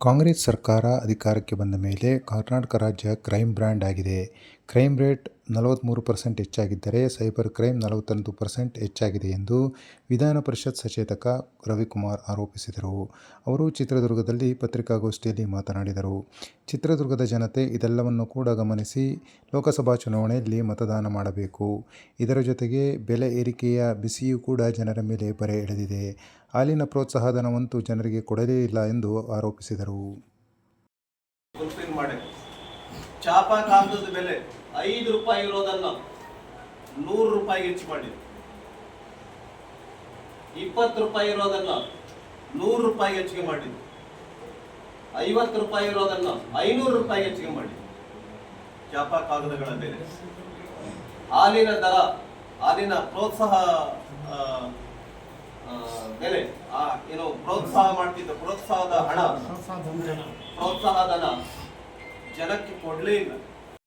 ಕಾಂಗ್ರೆಸ್ ಸರ್ಕಾರ ಅಧಿಕಾರಕ್ಕೆ ಬಂದ ಮೇಲೆ ಕರ್ನಾಟಕ ರಾಜ್ಯ ಕ್ರೈಮ್ ಬ್ರ್ಯಾಂಡ್ ಆಗಿದೆ. ಕ್ರೈಮ್ ರೇಟ್ ನಲವತ್ತ್ಮೂರು ಪರ್ಸೆಂಟ್ ಹೆಚ್ಚಾಗಿದ್ದರೆ ಸೈಬರ್ ಕ್ರೈಮ್ ನಲವತ್ತೊಂದು ಪರ್ಸೆಂಟ್ ಹೆಚ್ಚಾಗಿದೆ ಎಂದು ವಿಧಾನ ಪರಿಷತ್ ಸಚೇತಕ ರವಿಕುಮಾರ್ ಆರೋಪಿಸಿದರು. ಅವರು ಚಿತ್ರದುರ್ಗದಲ್ಲಿ ಪತ್ರಿಕಾಗೋಷ್ಠಿಯಲ್ಲಿ ಮಾತನಾಡಿದರು. ಚಿತ್ರದುರ್ಗದ ಜನತೆ ಇದೆಲ್ಲವನ್ನು ಕೂಡ ಗಮನಿಸಿ ಲೋಕಸಭಾ ಚುನಾವಣೆಯಲ್ಲಿ ಮತದಾನ ಮಾಡಬೇಕು. ಇದರ ಜೊತೆಗೆ ಬೆಲೆ ಏರಿಕೆಯ ಬಿಸಿಯೂ ಕೂಡ ಜನರ ಮೇಲೆ ಬರೆ ಎಳೆದಿದೆ. ಹಾಲಿನ ಪ್ರೋತ್ಸಾಹಧನವಂತೂ ಜನರಿಗೆ ಕೊಡಲೇ ಇಲ್ಲ ಎಂದು ಆರೋಪಿಸಿದರು. ಚಾಪಾ ಕಾಗದದ ಬೆಲೆ ಐದು ರೂಪಾಯಿ ಇರೋದನ್ನ ನೂರು ರೂಪಾಯಿಗೆ ಹೆಚ್ಚು ಮಾಡಿ ಇಪ್ಪತ್ತು ರೂಪಾಯಿ ಇರೋದನ್ನ ನೂರು ರೂಪಾಯಿಗೆ ಹೆಚ್ಚಿಗೆ ಮಾಡಿ ಐವತ್ತು ರೂಪಾಯಿ ಇರೋದನ್ನ ಐನೂರು ರೂಪಾಯಿಗೆ ಹೆಚ್ಚಿಗೆ ಮಾಡಿ ಚಾಪಾ ಕಾಗದಗಳ ಬೆಲೆ. ಹಾಲಿನ ದರ ಹಾಲಿನ ಪ್ರೋತ್ಸಾಹ ಬೆಲೆ ಆ, ಏನು ಪ್ರೋತ್ಸಾಹ ಮಾಡ್ತಿದ್ದ ಪ್ರೋತ್ಸಾಹದ ಹಣ. ಪ್ರೋತ್ಸಾಹಧನ ಜನಕ್ಕೆ ಕೊಡಲೇ ಇಲ್ಲ.